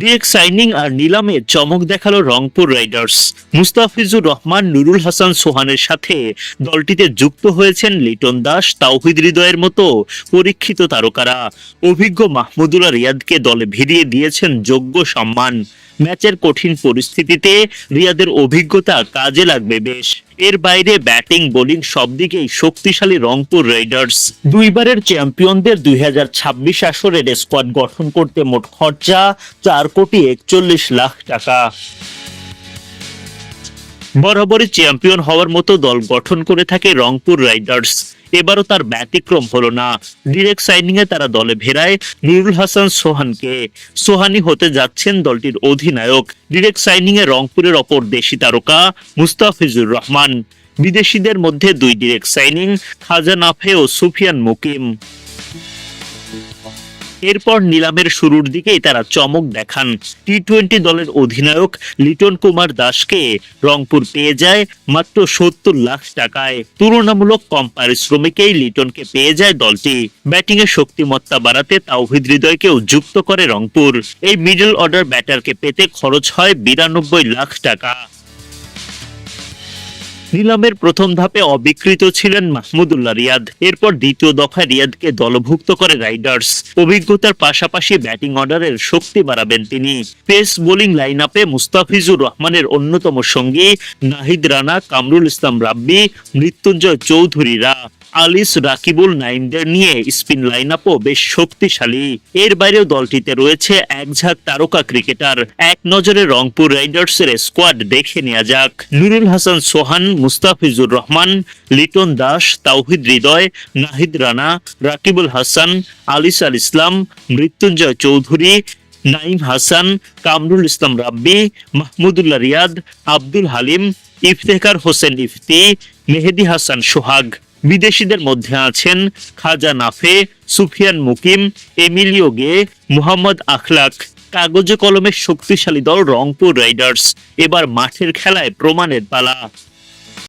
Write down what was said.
Direct signing আর নিলামে চমক দেখাল রংপুর রাইডার্স। মুস্তাফিজুর রহমান, নুরুল হাসান সোহানের সাথে দলটিতে যুক্ত হয়েছেন লিটন দাস, তাওহিদ হৃদয়ের মতো পরীক্ষিত তারকারা। অভিজ্ঞ মাহমুদুল্লাহ রিয়াদকে দলে ভিড়িয়ে দিয়েছেন যোগ্য সম্মান। ম্যাচের কঠিন পরিস্থিতিতে রিয়াদের অভিজ্ঞতা কাজে লাগবে বেশ। এর বাইরে ব্যাটিং, বোলিং সব দিকেই শক্তিশালী রংপুর রাইডার্স। দুইবারের চ্যাম্পিয়নদের দুই হাজার ছাব্বিশ আসরের স্কোয়াড গঠন করতে মোট খরচা চার কোটি একচল্লিশ লাখ টাকা। বরাবরই চ্যাম্পিয়ন হওয়ার মতো দল গঠন করে থাকে রংপুর রাইডার্স। এবারও তার ব্যতিক্রম হলো না। ডিরেক্ট সাইনিং এ তারা দলে ভেড়ায় নুরুল হাসান সোহানকে। সোহানি হতে যাচ্ছেন দলটির অধিনায়ক। ডিরেক্ট সাইনিং এ রংপুরের অপর দেশি তারকা মুস্তাফিজুর রহমান। বিদেশিদের মধ্যে দুই ডিরেক্ট সাইনিং খাজা নাফে ও সুফিয়ান মুকিম। এরপর নিলামের শুরুর দিকেই তারা চমক দেখান। টি টোয়েন্টি দলের অধিনায়ক লিটন কুমার দাসকে রংপুর পেয়ে যায় মাত্র সত্তর লাখ টাকায়। তুলনামূলক কম পারিশ্রমিকেই লিটনকে পেয়ে যায় দলটি। ব্যাটিং এর শক্তিমত্তা বাড়াতে তাওহিদ হৃদয়কেও যুক্ত করে রংপুর। এই মিডল অর্ডার ব্যাটারকে পেতে খরচ হয় বিরানব্বই লাখ টাকা। নিলামের প্রথম ধাপে অবিকৃত ছিলেন মাহমুদুল্লাহ রিয়াদ। এরপর দ্বিতীয় দফায় রিয়াদকে দলভুক্ত করে রাইডার্স। অভিজ্ঞতার পাশাপাশি ব্যাটিং অর্ডারের শক্তি বাড়াবেন তিনি। পেস বোলিং লাইন আপে মুস্তাফিজুর রহমানের অন্যতম সঙ্গী নাহিদ রানা, কামরুল ইসলাম রাব্বি, মৃত্যুঞ্জয় চৌধুরীরা। আলিস রাকিবুল নাইমদের নিয়ে স্পিন লাইন আপও বেশ শক্তিশালী। এর বাইরেও দলটিতে রয়েছে এক ঝাঁক তারকা ক্রিকেটার। এক নজরে রংপুর রাইডার্সের স্কোয়াড দেখে নেওয়া যাক। নুরুল হাসান সোহান, মুস্তাফিজুর রহমান, লিটন দাস, তাওহিদ হৃদয়, নাহিদ রানা, রাকিবুল হাসান, আলিস আল ইসলাম, মৃত্যুঞ্জয় চৌধুরী, নাইম হাসান, কামরুল ইসলাম রাব্বি, মাহমুদুল্লাহ রিয়াদ, আব্দুল হালিম, ইফতেখার হোসেন ইফতি, মেহেদি হাসান সোহাগ। বিদেশিদের মধ্যে আছেন খাজা নাফে, সুফিয়ান মুকিম, এমিলিও গে, মুহাম্মদ আখলাক। কাগজে কলমের শক্তিশালী দল রংপুর রাইডার্স। এবার মাঠের খেলায় প্রমাণের পালা।